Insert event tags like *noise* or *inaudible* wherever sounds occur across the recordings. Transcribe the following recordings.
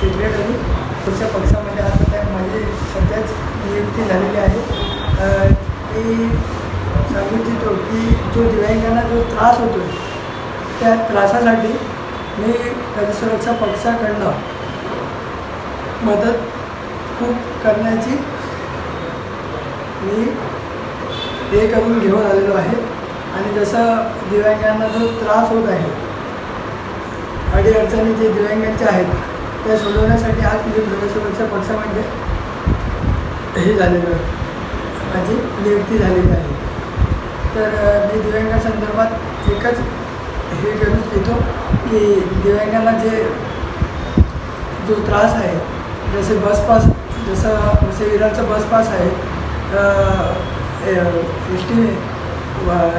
Secretary पुढच्या पक्षामध्ये आता त्या माझी सध्याच नियुक्ती झालेली आहे. अ, मी सांगू इच्छितो की जो दिव्यांगांना जो त्रास होतो त्या त्रासासाठी मी परिसुरक्षा पक्षाकडनं मदत खूप करण्याची मी हे करून घेऊन आलेलो आहे. आणि जसं दिव्यांगांना जो त्रास होत आहे अडीअडचणी जे दिव्यांगांचे आहेत त्या सोडवण्यासाठी आज मी प्रजासुरक्षा पक्षामध्ये हे झालेलं आहे. माझी नियुक्ती झालेली आहे. तर मी दिव्यांगासंदर्भात एकच हे करून देतो की दिव्यांगांना जे जो त्रास आहे जसे बस पास जसं जसे विरारचं बस पास आहे एस टी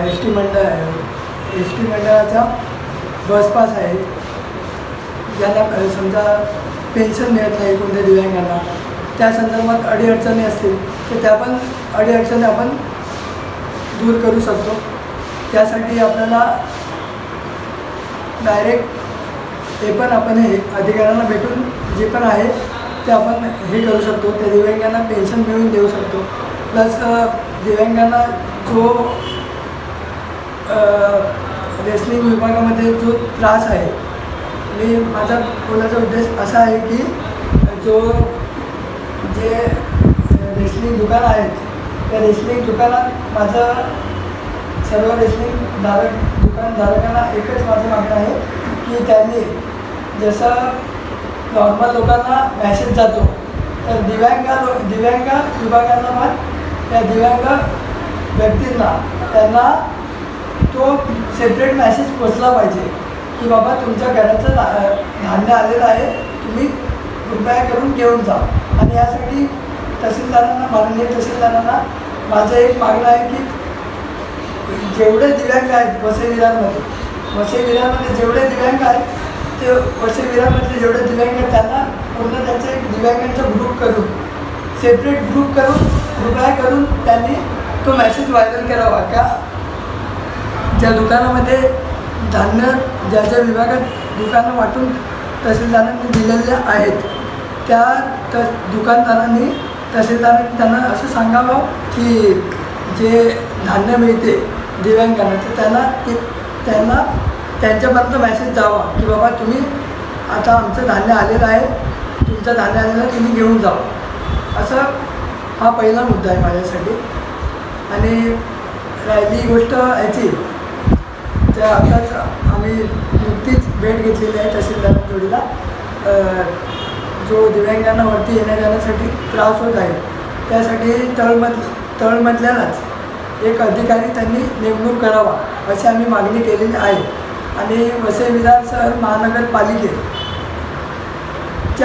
एस टी मंडळ एस टी मंडळाचा बस पास आहे. ज्यांना समजा पेन्शन मिळत नाही कोणत्या दिव्यांगांना त्या संदर्भात अडीअडचणी असतील तर त्या पण अडीअडचणी आपण दूर करू शकतो. त्यासाठी आपल्याला डायरेक्ट ते पण आपण हे अधिकाऱ्यांना भेटून जे पण आहे ते आपण हे करू शकतो. त्या दिव्यांगांना पेन्शन मिळवून देऊ शकतो. प्लस दिव्यांगांना जो रेसलिंग विभागामध्ये जो त्रास आहे मी माझा बोलायचा उद्देश असा आहे की जो जे रेसलिंग दुकान आहेत त्या रेसलिंग दुकानात माझं सर्व रेसलिंग धारक दुकानधारकांना एकच माझं मागणं आहे की त्यांनी जसं नॉर्मल लोकांना मॅसेज जातो तर दिव्यांगा लो दिव्यांग विभागांना पण त्या दिव्यांग व्यक्तींना त्यांना तो सेपरेट मॅसेज पोचला पाहिजे की बाबा तुमच्या घराचं धान्य आलेलं आहे तुम्ही कृपया करून घेऊन जा. आणि यासाठी तहसीलदारांना माननीय तहसीलदारांना माझं एक मागणं आहे की जेवढे दिव्यांग आहेत वसई विरारमध्ये वसई विरारमध्ये जेवढे दिव्यांग आहेत ते वसई विरारमधले जेवढे दिव्यांग आहेत त्यांना पूर्ण त्यांचे दिव्यांगांचा ग्रुप करून सेपरेट ग्रुप करून रिप्लाय करून त्यांनी तो मेसेज व्हायरल करावा का ज्या दुकानामध्ये धान्य ज्या ज्या विभागात दुकानं वाटून तहसीलदारांनी दिलेल्या आहेत त्या त दुकानदारांनी तहसीलदारांनी त्यांना असं सांगावं की जे धान्य मिळते दिव्यांगांना तर त्यांना ते त्यांना त्यांच्यापर्यंत मॅसेज जावा की बाबा तुम्ही आता आमचं धान्य आलेलं आहे. तुमचं धान्य आलेलं तुम्ही घेऊन जावा. असं हा पहिला मुद्दा आहे माझ्यासाठी. आणि राहिली गोष्ट याची. त्या आताच आम्ही नुकतीच भेट घेतलेली आहे तहसीलदार जोडीला. जो दिव्यांगांना वरती येण्या जाण्यासाठी त्रास होत आहे. त्यासाठी तळमध तळमधल्यालाच एक अधिकारी त्यांनी नेमणूक करावा अशी आम्ही मागणी केलेली आहे. आणि वसई विधान सर महानगरपालिकेच्या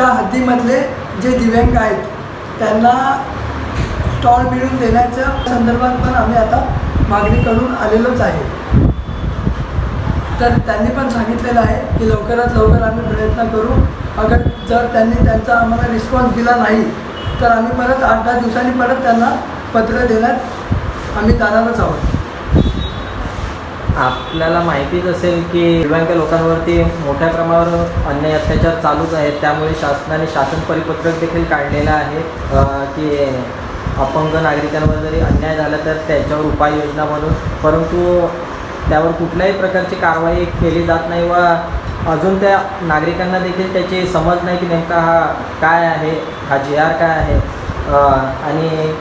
हद्दीमधले जे दिव्यांग आहेत त्यांना स्टॉल मिळून देण्याच्या संदर्भात पण आम्ही आता मागणी करून आलेलोच आहे. तर त्यांनी पण सांगितलेलं आहे की लवकरात लवकर आम्ही प्रयत्न करू. अगर जर त्यांनी त्यांचा आम्हाला रिस्पॉन्स दिला नाही तर आम्ही परत आठ दहा दिवसांनी परत त्यांना पत्र देण्यात आम्ही जाणारच आहोत. आपल्याला माहितीच असेल की दिव्यांग लोकांवरती मोठ्या प्रमाणावर अन्याय अत्याचार चालूच आहेत. त्यामुळे शासनाने शासन परिपत्रक देखील काढलेलं आहे की अपंग नागरिकांवर जरी अन्याय झाला तर त्याच्यावर उपाययोजना म्हणून. परंतु त्यावर कुठल्याही प्रकारची कारवाई केली जात नाही व अजून त्या नागरिकांना देखील त्याची समज नाही की नेमका हा काय आहे हा जी आर काय आहे. आणि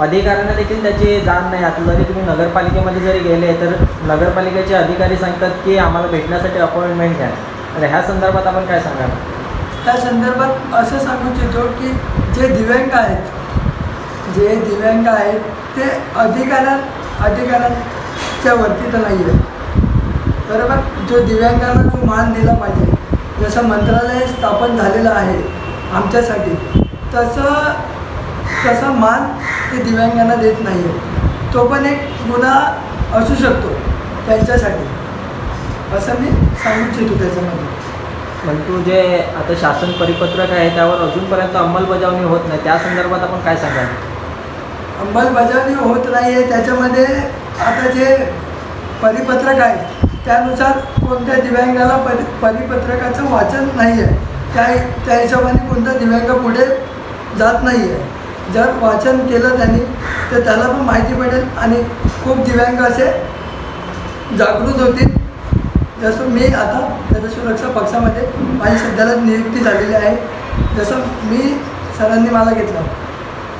अधिकाऱ्यांना देखील त्याची जाण नाही. आता जरी तुम्ही नगरपालिकेमध्ये जरी गेले तर नगरपालिकेचे अधिकारी सांगतात की आम्हाला भेटण्यासाठी अपॉइंटमेंट घ्या. तर ह्या संदर्भात आपण काय सांगाल त्या संदर्भात असं सांगू इच्छितो की जे दिव्यांग आहेत जे दिव्यांग आहेत ते अधिकाऱ्या अधिकाऱ्यांच्या वरती तर नाही आहे बरोबर? जो दिव्यांगांना जो मान दिला पाहिजे जसं मंत्रालय स्थापन झालेलं आहे आमच्यासाठी तसं तसा मान ते दिव्यांगांना देत नाही आहे तो पण एक गुन्हा असू शकतो त्यांच्यासाठी. असं मी सांगू इच्छितो त्याच्यामध्ये. पण तू जे आता शासन परिपत्रक आहे त्यावर अजूनपर्यंत अंमलबजावणी होत नाही. त्या संदर्भात आपण काय सांगाल? अंमलबजावणी होत नाही आहे त्याच्यामध्ये आता जे परिपत्रक आहे त्यानुसार कोणत्या दिव्यांगाला परि परिपत्रकाचं वाचन नाही आहे त्या त्या हिशोबाने कोणता दिव्यांग पुढे जात नाही आहे जर वाचन केलं त्यांनी तर त्याला पण माहिती पडेल आणि खूप दिव्यांग असे जागृत होतील. जसं मी आता त्याच्या सुरक्षा पक्षामध्ये माझी सध्याला नियुक्ती झालेली आहे. जसं मी सरांनी मला घेतलं.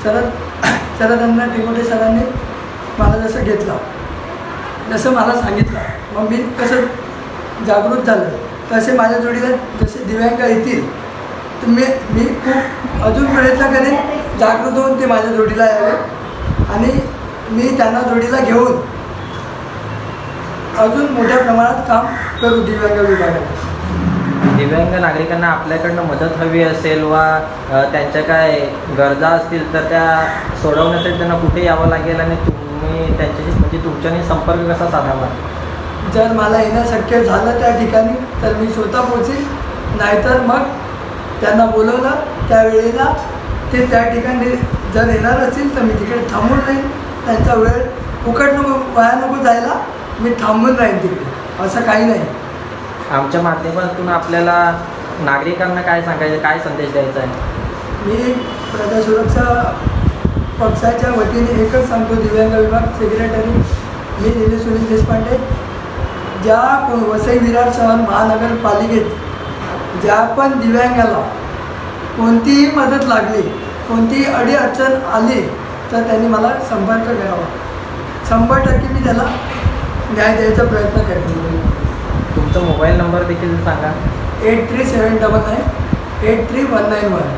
शरद *clears throat* शरदांना टिकोटे सरांनी मला जसं घेतलं जसं मला सांगितलं. मग मी कसं जागृत झालं? तसे माझ्या जोडीला जसे दिव्यांग येतील तर मी मी खूप अजून प्रयत्न करेन जागृत होऊन ते माझ्या जोडीला यावे. आणि मी त्यांना जोडीला घेऊन अजून मोठ्या प्रमाणात काम करू दिव्यांग विभागाला. दिव्यांग नागरिकांना आपल्याकडनं मदत हवी असेल वा त्यांच्या काय गरजा असतील तर त्या सोडवण्यासाठी त्यांना कुठे यावं लागेल आणि तुम्ही त्यांच्याशी म्हणजे तुमच्याने संपर्क कसा साधावा? जर मला येणं शक्य झालं त्या ठिकाणी तर मी स्वतः पोचेन नाहीतर मग त्यांना बोलवलं त्यावेळेला ते त्या ठिकाणी जर येणार असतील तर मी तिकडे थांबून राहीन. त्यांचा वेळ फुकट नको वाया नको जायला मी थांबून राहीन तिकडे. असं काही नाही. आमच्या माध्यमातून आपल्याला नागरिकांना काय सांगायचं काय संदेश द्यायचा आहे? मी प्रजासुरक्षा पक्षाच्या वतीने एकच सांगतो दिव्यांग विभाग सेक्रेटरी मी निलेश सुनील देशपांडे. ज्या वसई विरार शहर महानगरपालिकेत ज्या पण दिव्यांगाला कोणतीही मदत लागली कोणतीही अडीअडचण आली तर त्यांनी मला संपर्क करावा शंभर टक्के मी त्याला न्याय द्यायचा प्रयत्न करेन. तुमचा मोबाईल नंबर देखील सांगा. Eight three seven double nine eight three one nine one.